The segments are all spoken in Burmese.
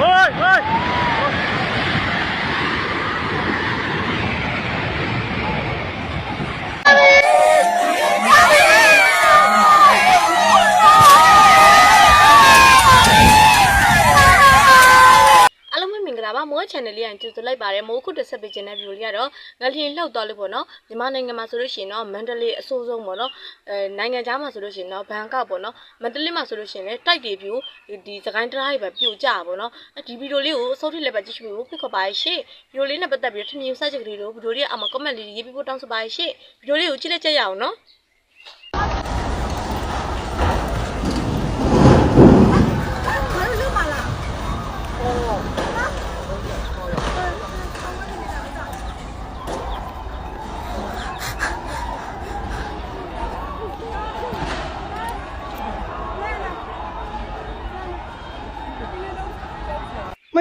ဟိုးဟိုး အားလုံးပဲမင်္ဂလာပါမိုး channel လေးရကြိုဆိုလိုက်ပါတယ်မိုးခုတစ်ဆက်ပေးခြင်းတဲ့ video လေးကတော့ငလျင်လှုပ်သွားလို့ပေါ့နော်မြန်မာနိုင်ငံမှာဆိုလို့ရှိရင်တော့မန္တလေးအဆိုးဆုံးပေါ့နော်အဲနိုင်ငံခြားမှာဆိုလို့ရှိရင်တော့ဘန်ကောက်ပေါ့နော်မန္တလေးမှာဆိုလို့ရှိရင်လည်းတိုက်တွေပြူဒီဒီစကိုင်းတရားတွေပဲပြူကြပါပေါ့နော်အဲဒီ video လေးကိုအစိုးထိလည်းပဲကြည့်ရှုဖို့ဖိတ်ခေါ်ပါရှင့် video လေးနဲ့ပတ်သက်ပြီးထင်မြင်စကြကလေးတို့ video လေးအောက်မှာ comment လေးရေးပြဖို့တောင်းဆိုပါရှင့် video လေးကိုကြည့်လိုက်ကြရအောင်နော်မ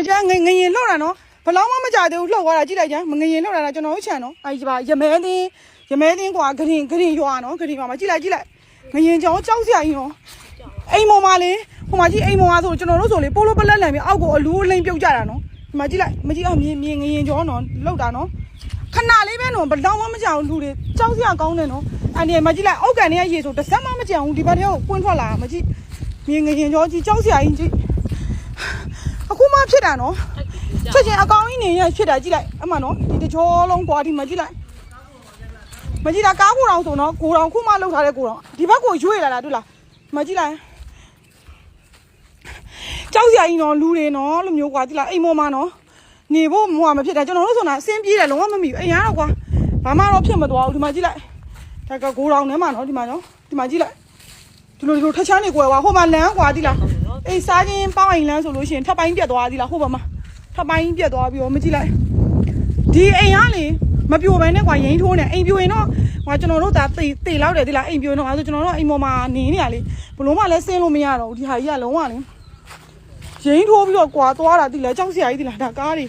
ကြငငရင်လှုပ်တာနော်ဘလောင်းမမကြသေးဘူးလှုပ်သွားတာကြည့်လိုက်ကြမငရင်လှုပ်တာလားကျွန်တော်တို့ခြံနော်အဲဒီပါရမဲသင်းရမဲသင်းကွာဂရင်ဂရင်ရွာနော်ဂရင်ရွာမှာကြည့်လိုက်ကြည့်လိုက်ငရင်ကြောင်းကြောက်စရာကြီးနော်အိမ်မော်မှာလေဟိုမှာကြည့်အိမ်မော်မှာဆိုကျွန်တော်တို့ဆိုလေပိုလိုပလက်လန်ပြီးအောက်ကိုအလူအလိမ်ပြုတ်ကြတာနော်ဒီမှာကြည့်လိုက်မကြည့်အောင်မြင်မြင်ငရင်ကြောင်းနော်လှုပ်တာနော်ခဏလေးပဲနော်ဘလောင်းမမကြဘူးလူတွေကြောက်စရာကောင်းတယ်နော်အန်ဒီမကြည့်လိုက်အောက်ကန်ထဲကရေဆိုတစ်စက်မှမကြံဘူးဒီဘက်ထဲကိုပွင့်ထွက်လာမကြည့်မြင်ငရင်ကြောင်းကြည့်ကြောက်စရာကြီးကြည့် အခုမှဖြစ်တာနော်ချက်ချင်းအကောင်ကြီးနေရဖြစ်တာကြည့်လိုက်အမှန်နော်ဒီတကြောလုံးကွာဒီမှာကြည့်လိုက်မကြည့်တာကားကိုတောင်ဆိုနော်ကိုတောင်ခုမှလောက်ထားတဲ့ကိုတောင်ဒီဘက်ကိုရွေ့လာတာတွေ့လားမကြည့်လိုက်ကြောက်စရာကြီးနော်လူတွေနော်လို့မျိုးကွာကြည့်လိုက်အိမ်မော်မှာနော်နေဖို့မဟွာမဖြစ်တာကျွန်တော်တို့ဆိုတာအဆင်းပြေးတယ်လုံးဝမမီဘူးအိမ်ရတော့ကွာဘာမှတော့ဖြစ်မသွားဘူးဒီမှာကြည့်လိုက်ဒါကကိုတောင်ထဲမှာနော်ဒီမှာနော်ဒီမှာကြည့်လိုက်ဒီလိုဒီလိုထချမ်းနေကွယ်ကွာဟိုမှာလမ်းကွာကြည့်လား အေးစားချင်းပေါင်းအိမ်လမ်းဆိုလို့ရှိရင်ထပ်ပိုင်းပြတ်သွားကြည့်လားဟိုဘက်မှာထပ်ပိုင်းပြတ်သွားပြီးတော့မကြည့်လိုက်ဒီအိမ်ကလေမပြိုဘဲနဲ့ကွာရင်ထိုးနေအိမ်ပြိုရင်တော့ဟိုကျွန်တော်တို့ဒါတေတေလောက်တယ်ဒီလားအိမ်ပြိုရင်တော့အဲဆိုကျွန်တော်တို့အိမ်ပေါ်မှာနေနေရလေဘလို့မှလည်းဆင်းလို့မရတော့ဘူးဒီဟာကြီးကလုံးဝလေရင်ထိုးပြီးတော့ကွာသွားတာဒီလားကြောက်စရာကြီးဒီလားဒါကားတွေ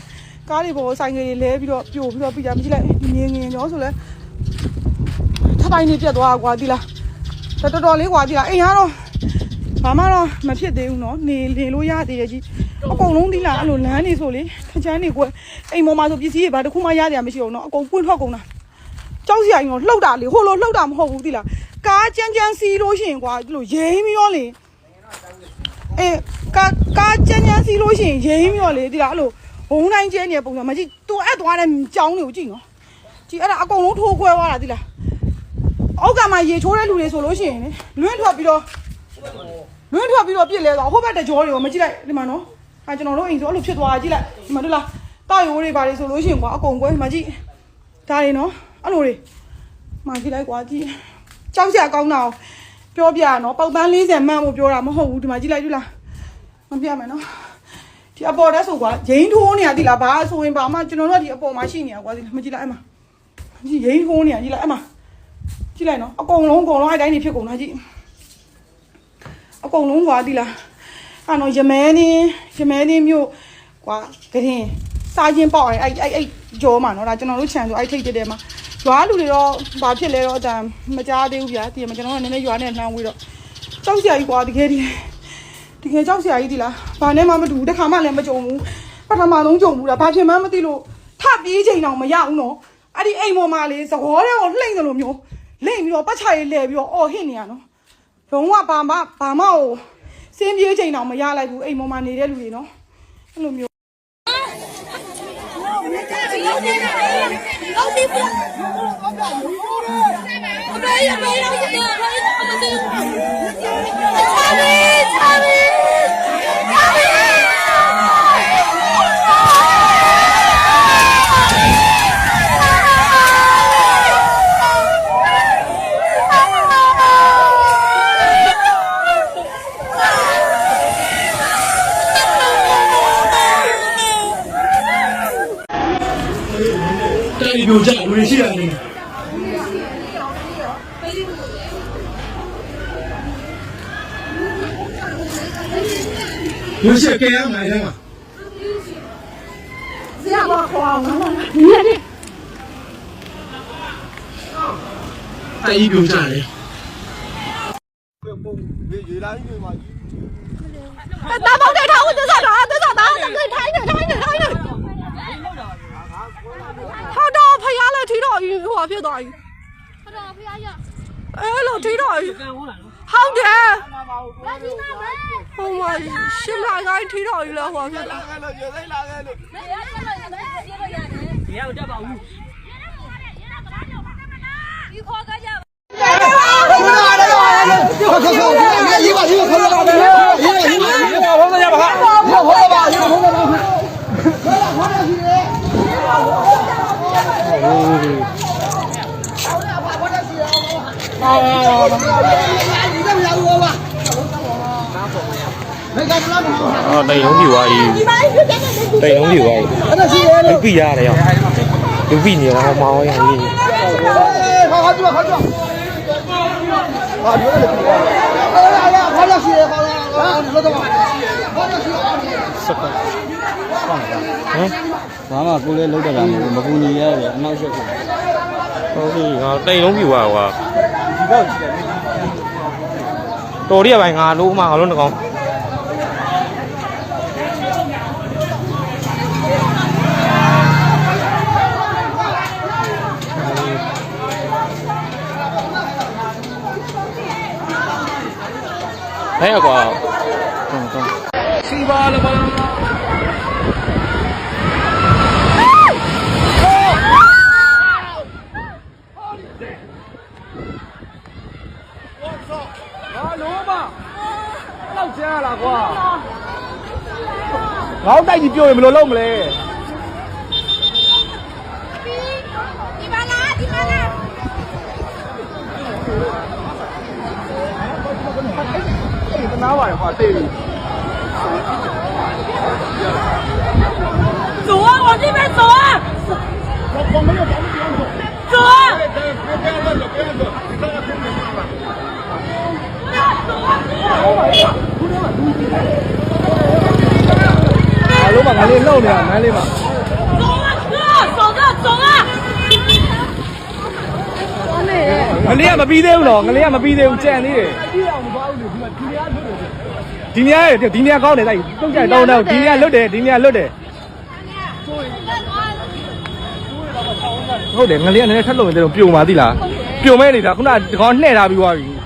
ကားတွေပေါ်ဆိုင်ကလေးလဲပြီးတော့ပြိုပြီးတော့ပြကြမကြည့်လိုက်ငင်းငင်းရောဆိုလဲထပ်ပိုင်းနေပြတ်သွားကွာဒီလားတော်တော်လေးကွာဒီလားအိမ်ကတော့ ဘာမှတော့မဖြစ်သေးဘူးเนาะနေလေလို့ရသေးတယ်ကြီး အကုန်လုံးဒီလားအဲ့လိုလမ်းနေဆိုလေထချမ်းနေကွယ်အိမ်ပေါ်မှာဆိုပစ္စည်းတွေဘာတစ်ခုမှရကြရမရှိဘူးเนาะအကုန်ပွင့်ထွက်ကုန်တာကြောက်စရာကြီးတော့လှုပ်တာလေဟိုလိုလှုပ်တာမဟုတ်ဘူးဒီလားကားကြမ်းကြမ်းစီးလို့ရှိရင်ကွာဒီလိုရိမ့်ပြီးတော့လေအေးကားကားကြမ်းကြမ်းစီးလို့ရှိရင်ရိမ့်ပြီးတော့လေဒီလားအဲ့လိုဘုံတိုင်းကျဲနေတဲ့ပုံစံမကြည့်သူအဲ့သွားတဲ့ကြောင်းတွေကိုကြည့်နော်ကြည့်အဲ့ဒါအကုန်လုံးထိုးခွဲသွားတာဒီလားအောက်ကမှရေချိုးတဲ့လူတွေဆိုလို့ရှိရင်လေလွင့်ထွက်ပြီးတော့ လွင်းထွက်ပြီးတော့ပြစ်လဲသွားဟိုဘက်တကြောတွေကိုမကြည့်လိုက်ဒီမှာနော်အဲကျွန်တော်တို့အိမ်ဆိုအဲ့လိုဖြစ်သွားကြည့်လိုက်ဒီမှာတို့လားတောက်ရိုးတွေပါလေဆိုလို့ရှိရင်ကွာအကုန်ကွဲဒီမှာကြည့်ဒါတွေနော်အဲ့လိုတွေမှာကြည့်လိုက်ကွာကြည့်ကြောက်စရာကောင်းတာကိုပြောပြရနော်ပေါက်ပန်း40မှန်းဖို့ပြောတာမဟုတ်ဘူးဒီမှာကြည့်လိုက်တို့လားမပြမယ်နော်ဒီအပေါ်တက်ဆိုကွာရင်းထိုးနေရဒီလားဘာဆိုရင်ဘာမှကျွန်တော်တို့ကဒီအပေါ်မှာရှိနေရကွာဒီမကြည့်လိုက်အဲ့မှာကြည့်ရင်းထိုးနေရကြည့်လိုက်အဲ့မှာကြည့်လိုက်နော်အကုန်လုံးအကုန်လုံးအဲ့တိုင်းနေဖြစ်ကုန်တာကြည့် အကုန်လုံးကွာဒီလားအဲ့တော့ရမဲနေရမဲနေမြို့ကွာကရင်စားချင်းပေါက်အဲ့အဲ့အဲ့ကြောမှာနော်ဒါကျွန်တော်တို့ခြံဆိုအဲ့ထိတ်တက်တယ်မှာရွာလူတွေတော့ဘာဖြစ်လဲတော့အတန်မကြားသေးဘူးဗျာဒီမှာကျွန်တော်ကနည်းနည်းရွာနဲ့နှမ်းဝေးတော့ကြောက်စရာကြီးကွာတကယ်ဒီတကယ်ကြောက်စရာကြီးဒီလားဘာနဲ့မှမတူဘူးတစ်ခါမှလည်းမကြုံဘူးပထမဆုံးကြုံဘူးလားဘာဖြစ်မှမသိလို့ထပြေးချိန်တော့မရဘူးနော်အဲ့ဒီအိမ်ပေါ်မှာလေသဘောတဲ့ကိုလှိမ့်တယ်လို့မျိုးလိမ့်ပြီးတော့ပတ်ချာရေးလဲပြီးတော့အော်ဟစ်နေရနော် လုံးဝဘာမှဘာမှဟိုစင်းပြေးချိန်တော့မရလိုက်ဘူးအိမ်ပေါ်မှာနေတဲ့လူတွေနော်အဲ့လိုမျိုးတို လိုချက်လူတွေရှိတာနေ有些给俺买的嘛。这样吧，花完了，你看这。带一瓶下来。打包给他，我多少拿，多少拿，他给他一点，他一点，他一点。好。 ထိတော့ယူဟိုဟာဖြစ်သွားပြီဟုတ်တော့ဖေးရရအဲ့လိုထိတော့ယူဟုတ်တယ်လာဒီမှာပဲဟိုမှာရှစ်လာကိုင်းထိတော့ယူလဲဟိုဟာဖြစ်လာခဲ့လို့ယူသိလာခဲ့လို့မရရလို့မရရလို့ရတယ်မရတော့တတ်ပါဘူးဒီခေါ်ကြရပါ ဦးအော်တိန်လုံးပြသွားပြီတိန်လုံးပြသွားပြီလူပြရတယ်ရောလူပြနေတော့မောင်းရရင်ဘာမှကိုလည်းလောက်တတာမဟုတ်ဘူးမကူညီရတယ်အနောက်ရှက်ကိုဟုတ်ပြီငါတိန်လုံးပြသွားကွာဒီတော့ကြည့် တယ်တော်ရပိုင်းငါလုံးမငါလုံးတကောင်ဟဲ့ကွာတော့ တော့ ငေါတိုက်ကြီးပြောရင်ဘယ်လိုလုပ်မလဲ 走啊，往这边走啊！走啊！ အား လုံးမှာငါလေးလှုပ်နေတာမန်းလေးမှာငလေးကမပြီးသေးဘူးနော်ငလေးကမပြီးသေးဘူးကြံသေးတယ်ဒီနေရာဒီနေရာကောင်းတယ်တိုက်တုတ်ကြတောင်းတောင်းဒီနေရာလွတ်တယ်ဒီနေရာလွတ်တယ်ဟုတ်တယ်ငလေးကလည်းထက်လို့နေတယ်ပြုံပါသီးလားပြုံမဲနေတာခုနကဒီကောင်လှဲ့ထားပြီးသွားပြီ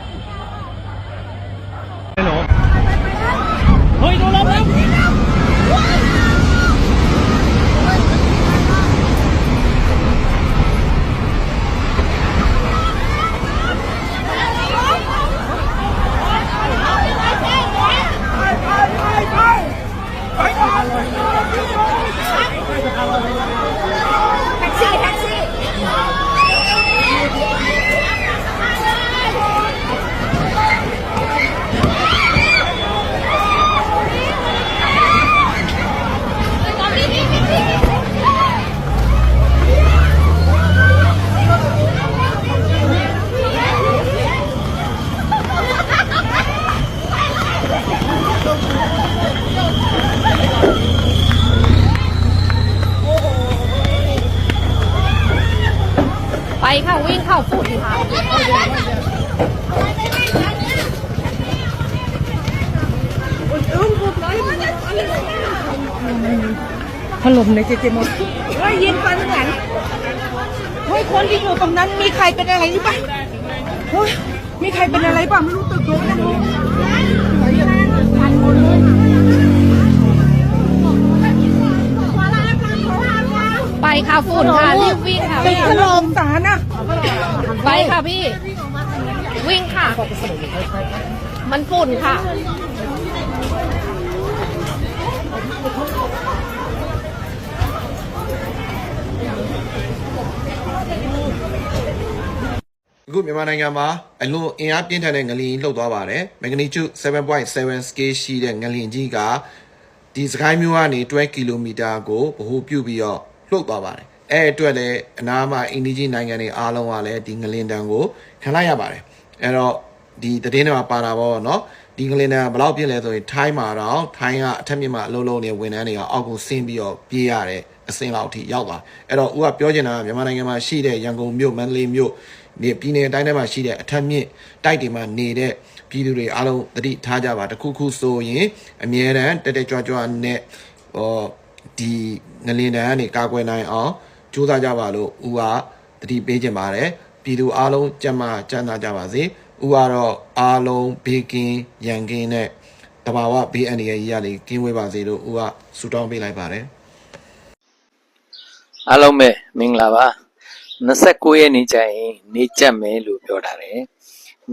เข้าฝุ่นค่ะถล่มในเจเจหมดเฮ้ยยิงฟันข้างหลังเฮ้ยคนที่อยู่ตรงนั้นมีใครเป็นอะไรหรือเปล่าเฮ้ยมีใครเป็นอะไรเปล่าไม่รู้ตึกโดนนะไปค่ะฝุ่นค่ะรีบวิ่งค่ะตึกวิ่งถล่มสารนะ ไปค่ะพี่ วิ่งค่ะ มันฝุ่นค่ะ အခုမြန်မာနိုင်ငံမှာအလွန်အင်အားပြင်းထန်တဲ့ငလျင်လှုပ်သွားပါတယ်။မက်ဂနီကျု7.7 scale ရှိတဲ့ငလျင်ကြီးကဒီစကိုင်းမြို့ကနေ12ကီလိုမီတာကိုဗဟိုပြုပြီးတော့လှုပ်သွားပါတယ်။ အဲအတွက်လည်းအနားမှာအိန္ဒိကြီးနိုင်ငံတွေအားလုံးကလည်းဒီငလျင်တံကိုခံလိုက်ရပါတယ်။အဲတော့ဒီသတင်းတွေမှာပါတာပေါ့နော်။ဒီငလျင်တံကဘယ်လောက်ပြင်းလဲဆိုရင်ထိုင်းမှာတော့ထိုင်းကအထက်မြင့်မှာအလုံးလုံးနေဝန်ထမ်းတွေကအောက်ကိုဆင်းပြီးတော့ပြေးရတဲ့အဆင့်လောက်အထိရောက်သွား။အဲ့တော့ဦးကပြောချင်တာကမြန်မာနိုင်ငံမှာရှိတဲ့ရန်ကုန်မြို့မန္တလေးမြို့ဒီပြည်နယ်တိုင်းထဲမှာရှိတဲ့အထက်မြင့်တိုက်တွေမှာနေတဲ့ပြည်သူတွေအားလုံးသတိထားကြပါတစ်ခုခုဆိုရင်အမြဲတမ်းတက်တက်ကြွကြွနဲ့ဟောဒီငလင်တန်းကနေကာကွယ်နိုင်အောင် ကြိုးစားကြပါလို့ဦးကသတိပေးခြင်းပါတယ်ပြည်သူအားလုံးကြက်မှကြမ်းသာကြပါစေဥကတော့အားလုံးဘေးကင်းရန်ကင်းနဲ့တဘာဝဘေးအန္တရာယ်ကြီးကနေကင်းဝေးပါစေလို့ဥကဆုတောင်းပေးလိုက်ပါတယ်အားလုံးပဲမင်္ဂလာပါ29ရက်နေ့ကျရင်နေကြက်မယ်လို့ပြောထားတယ်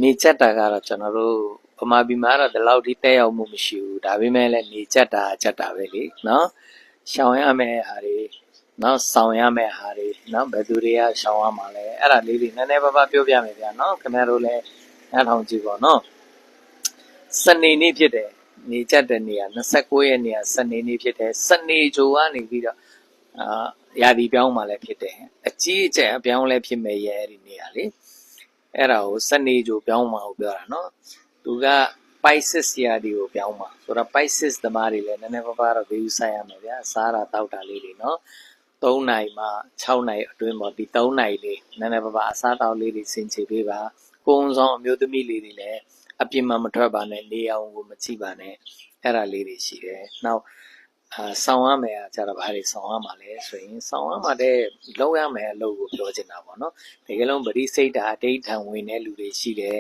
နေကြက်တာကတော့ကျွန်တော်တို့ဗမာပြည်မှာတော့ဒီလောက်ထိတက်ရောက်မှုမရှိဘူးဒါပေမဲ့လည်းနေကြက်တာကြက်တာပဲလေနော်ရှောင်ရမယ့်ဟာတွေ နော်ဆောင်ရမယ့်ဟာတွေနော်ဘယ်သူတွေကရှောင်ရမှာလဲအဲ့ဒါလေးတွေနည်းနည်းပါးပါးပြောပြမယ်ဗျာနော်ခင်ဗျားတို့လည်းနားထောင်ကြည့်ပါနော်စနေနေ့ဖြစ်တယ်နေကြက်တဲ့နေရာ29ရက်နေ့ကစနေနေ့ဖြစ်တယ်စနေဂျိုကနေပြီးတော့အာရာဒီပြောင်းမှလည်းဖြစ်တယ်အကြီးအကျယ်အပြောင်းလဲဖြစ်မဲ့ရဲ့အဲ့ဒီနေရာလေအဲ့ဒါကိုစနေကြိုပြောင်းမှကိုပြောတာနော်သူက Pisces ရာဒီကိုပြောင်းမှဆိုတော့ Pisces သမားတွေလည်းနည်းနည်းပါးပါးတော့ဘေးဥဆိုင်ရမယ်ဗျာစားတာတောက်တာလေးတွေနော် 3နိုင်မှ6နိုင်အတွင်းပေါ့ဒီ3နိုင်လေးနည်းနည်းပါးပါးအစားတောက်လေးတွေဆင်ခြေပေးပါကိုယ်ဆောင်အမျိုးသမီးလေးတွေလည်းအပြစ်မှမထွက်ပါနဲ့နေအောင်ကိုမကြည့်ပါနဲ့အဲ့ဒါလေးတွေရှိတယ်နောက်အာဆောင်းရမယ်อ่ะကျတော့ဘာတွေဆောင်းရမှာလဲဆိုရင်ဆောင်းရမှာတဲ့လောက်ရမယ်အလုပ်ကိုပြောချင်တာပေါ့နော်တကယ်လုံးပရိစိတ်တာအတိတ်ထံဝင်တဲ့လူတွေရှိတယ်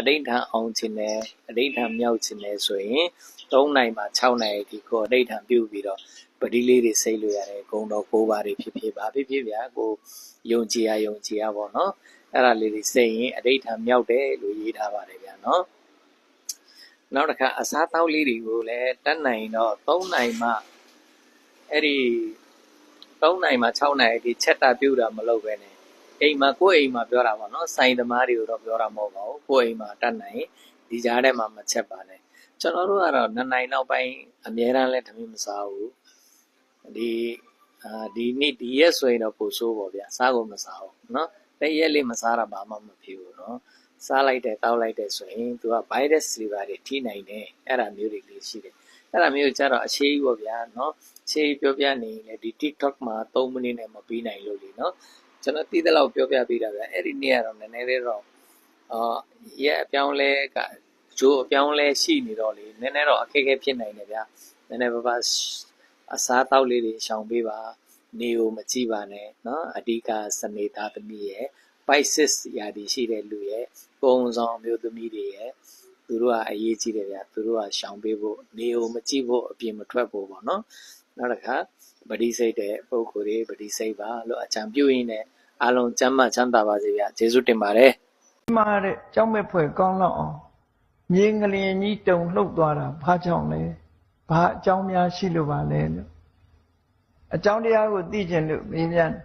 အတိတ်ထံအောင်ခြင်းနဲ့အတိတ်ထံမြောက်ခြင်းနဲ့ဆိုရင်3နိုင်မှာ6နိုင်ဒီကိုအတိတ်ထံပြုတ်ပြီးတော့ပရိလေးတွေစိတ်လို့ရတယ်ဂုံတော်ကိုးပါးတွေဖြစ်ဖြစ်ပါဖြစ်ဖြစ်ဗျာကိုယုံကြည်ရယုံကြည်ရပေါ့နော်အဲ့ဒါလေးတွေစိတ်ရင်အတိတ်ထံမြောက်တယ်လို့ရေးထားပါတယ်ဗျာနော်နောက်တစ်ခါအစားတောက်လေးတွေကိုလည်းတက်နိုင်တော့3နိုင်မှအဲ့ဒီ3နိုင်မှ6နိုင်ဒီချက်တာပြုတ်တာမလုပ်ပဲနဲ့ အိမ်မှာကိုယ့်အိမ်မှာပြောတာပေါ့နော်ဆိုင်သမားတွေကိုတော့ပြောတာမဟုတ်ပါဘူးကိုယ့်အိမ်မှာတတ်နိုင်ဒီကြားထဲမှာမချက်ပါနဲ့ကျွန်တော်တို့ကတော့နှစ်နိုင်နောက်ပိုင်းအများအားလည်းတမင်မစားဘူးဒီအာဒီနေ့ဒီရက်ဆိုရင်တော့ပိုဆိုးပေါ့ဗျာစားကိုမစားဘူးနော်တရက်လေးမစားတာဘာမှမဖြစ်ဘူးနော်စားလိုက်တယ်တောက်လိုက်တယ်ဆိုရင် तू က virus liver တွေထိနိုင်တယ်အဲ့ဒါမျိုးတွေလေးရှိတယ်အဲ့ဒါမျိုးကျတော့အခြေကြီးပေါ့ဗျာနော်အခြေကြီးပြောပြနေရင်လည်းဒီ TikTok မှာ3မိနစ်နဲ့မပြီးနိုင်လို့လीနော် ကျွန်တော်တည်တဲ့လောက်ပြောပြပေးတာဗျာအဲ့ဒီနေ့ကတော့နည်းနည်းလေးတော့အာရဲ့အပြောင်းလဲကဂျိုးအပြောင်းလဲရှိနေတော့လေနည်းနည်းတော့အခက်အခဲဖြစ်နိုင်တယ်ဗျာနည်းနည်းပါးပါးအစားတောက်လေးတွေရှောင်ပေးပါနေကိုမကြည့်ပါနဲ့နော်အဓိကစနေသားသမီးရဲ့ Pisces ရာသီရှိတဲ့လူရဲ့ပုံဆောင်အမျိုးသမီးတွေရဲ့သူတို့ကအရေးကြီးတယ်ဗျာသူတို့ကရှောင်ပေးဖို့နေကိုမကြည့်ဖို့အပြင်မထွက်ဖို့ပေါ့နော်နောက်တစ်ခါ ဗတိစိတ်တဲ့ပုံကိုယ်တွေဗတိစိတ်ပါလို့အကြံပြုရင်းနဲ့အားလုံးကျမ်းမာချမ်းသာပါစေဗျာကျေးဇူးတင်ပါတယ်မာတဲ့ကြောက်မဲ့ဖွယ်ကောင်းလောက်အောင်မြေငလျင်ကြီးတုံလှုပ်သွားတာဘာကြောင့်လဲဘာအကြောင်းများရှိလို့ပါလဲလို့အကြောင်းတရားကိုသိကျင်လို့မေးမြန်း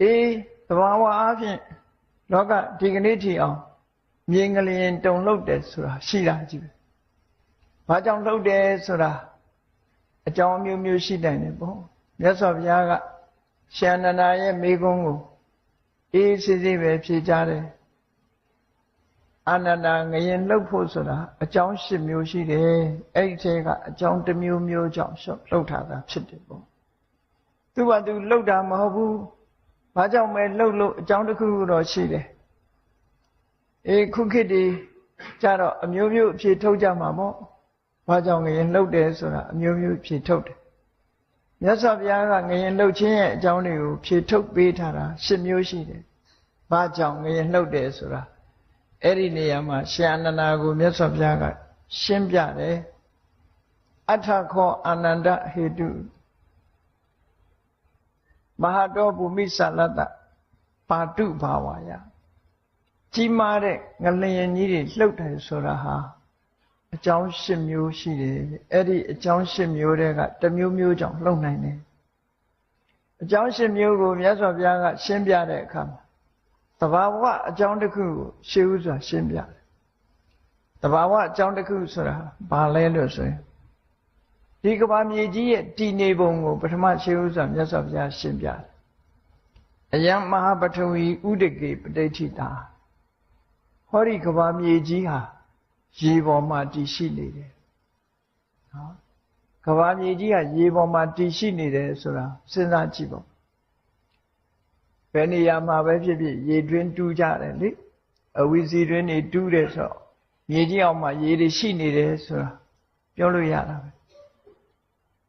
အေးသဘာဝအားဖြင့်လောကဒီကနေ့ထိအောင်မြေငလျင်တုံလှုပ်တယ်ဆိုတာရှိတာကြည့်ပဲဘာကြောင့်လှုပ်တယ်ဆိုတာ အကြောင်းအမျိုးမျိုးရှိနိုင်တယ်ပေါ့မြတ်စွာဘုရားကရှင်အနန္ဒာရဲ့မိကုံးကိုအေးစစ်စစ်ပဲဖြေကြတယ်အာနန္ဒာငရင်လှုပ်ဖို့ဆိုတာအကြောင်း၈မျိုးရှိတယ်အဲ့ဒီထဲကအကြောင်းတစ်မျိုးမျိုးကြောင့်လှုပ်ထားတာဖြစ်တယ်ပေါ့သူကသူလှုပ်တာမဟုတ်ဘူးဘာကြောင့်မဲလှုပ်လို့အကြောင်းတစ်ခုခုတော့ရှိတယ်အေးခုခေတ်ဒီကြတော့အမျိုးမျိုးအဖြေထုတ်ကြမှာပေါ့ ဘာကြောင့်ငရင်လှုပ်တယ်ဆိုတာအမျိုးမျိုးအဖြေထုတ်တယ်မြတ်စွာဘုရားကငရင်လှုပ်ခြင်းရဲ့အကြောင်းတွေကိုဖြေထုတ်ပေးထားတာ၈မျိုးရှိတယ်။ဘာကြောင့်ငရင်လှုပ်တယ်ဆိုတာအဲ့ဒီနေရာမှာရှင်အနန္ဒာကိုမြတ်စွာဘုရားကရှင်းပြတယ်။အထခောအာနန္ဒဟေတုမဟာတောဘူမိသလတ္တပါတုဘာဝါယကြီးမားတဲ့ငလျင်ကြီးတွေလှုပ်တယ်ဆိုတာဟာ အကြောင်း၈မျိုးရှိတယ်အဲ့ဒီအကြောင်း၈မျိုးတွေကတစ်မျိုးမျိုးကြောင့်လှုပ်နိုင်တယ်အကြောင်း၈မျိုးကိုမြတ်စွာဘုရားကရှင်းပြတဲ့အခါမှာတဘာဝအကြောင်းတစ်ခုကိုရှင်းဥစွာရှင်းပြတယ်တဘာဝအကြောင်းတစ်ခုဆိုတာဘာလဲလို့ဆိုရင်ဒီကဘာမြေကြီးရဲ့တည်နေပုံကိုပထမရှင်းဥစွာမြတ်စွာဘုရားရှင်းပြတယ်အယံမဟာပထဝီဥဒကေပဋိဋ္ဌိတာဟောဒီကဘာမြေကြီးဟာ ရေပေါ်မှာတည်ရှိနေတယ်နော်ကဘာမြေကြီးကရေပေါ်မှာတည်ရှိနေတယ်ဆိုတာစဉ်းစားကြည့်ပေါ့ဘယ်နေရာမှာပဲဖြစ်ဖြစ်ရေတွင်းတူးကြတယ်လေအဝီစီတွင်းနေတူးတယ်ဆိုတော့မြေကြီးအောင်မှာရေတွေရှိနေတယ်ဆိုတာပြောလို့ရတာပဲ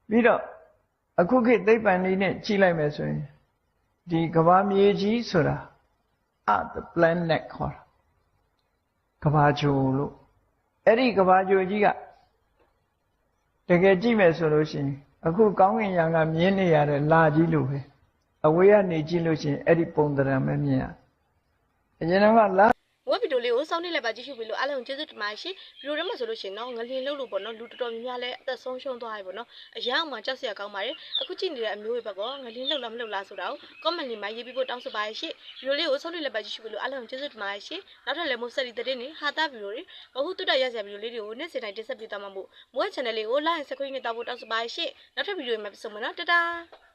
ပြီးတော့အခုခေတ်သိပ္ပံလေးနဲ့ကြည့်လိုက်မယ်ဆိုရင်ဒီကဘာမြေကြီးဆိုတာ a the planet ခေါ်တာကဘာချိုလို့ အဲ့ဒီကဘာချိုကြီးကတကယ်ကြည့်မယ်ဆိုလို့ရှိရင်အခုကောင်းကင်ယံကမြင်းနေရတဲ့လာကြီးလို့ပဲအဝေးကနေကြည့်လို့ရှိရင်အဲ့ဒီပုံသဏ္ဍာန်ပဲမြင်ရအရင်တော့ကလာ ဝက်ဗီဒီယိုလေးကိုစောင့်နေလိုက်ပါကြည့်ရှုပြီးလို့အားလုံးကျေးဇူးတင်ပါတယ်ရှင်ဗီဒီယိုထဲမှာဆိုလို့ရှိရင်တော့ငလျင်လှုပ်လို့ပေါ့နော်လူတော်တော်များများလည်းအသက်ဆုံးရှုံးသွားပြီပေါ့နော်အရာမှကြောက်စရာကောင်းပါတယ်အခုကြည့်နေတဲ့အမျိုးတွေဘက်ကငလျင်လှုပ်လားမလှုပ်လားဆိုတာကို comment လေးမှာရေးပြီးဖို့တောင်းဆိုပါရရှင်ဗီဒီယိုလေးကိုစောင့်နေလိုက်ပါကြည့်ရှုပြီးလို့အားလုံးကျေးဇူးတင်ပါတယ်ရှင်နောက်ထပ်လည်းမို့ဆက်ဒီတဲ့နေဟာတာဗီဒီယိုတွေဘဟုတုတရရစရာဗီဒီယိုလေးတွေကိုနေ့စဉ်တိုင်းတင်ဆက်ပေးသွားမှာမို့မို့ channel လေးကို like and subscribe နဲ့တောက်ဖို့တောင်းဆိုပါရရှင်နောက်ထပ်ဗီဒီယိုမှာပြန်ဆုံမယ်နော်တတား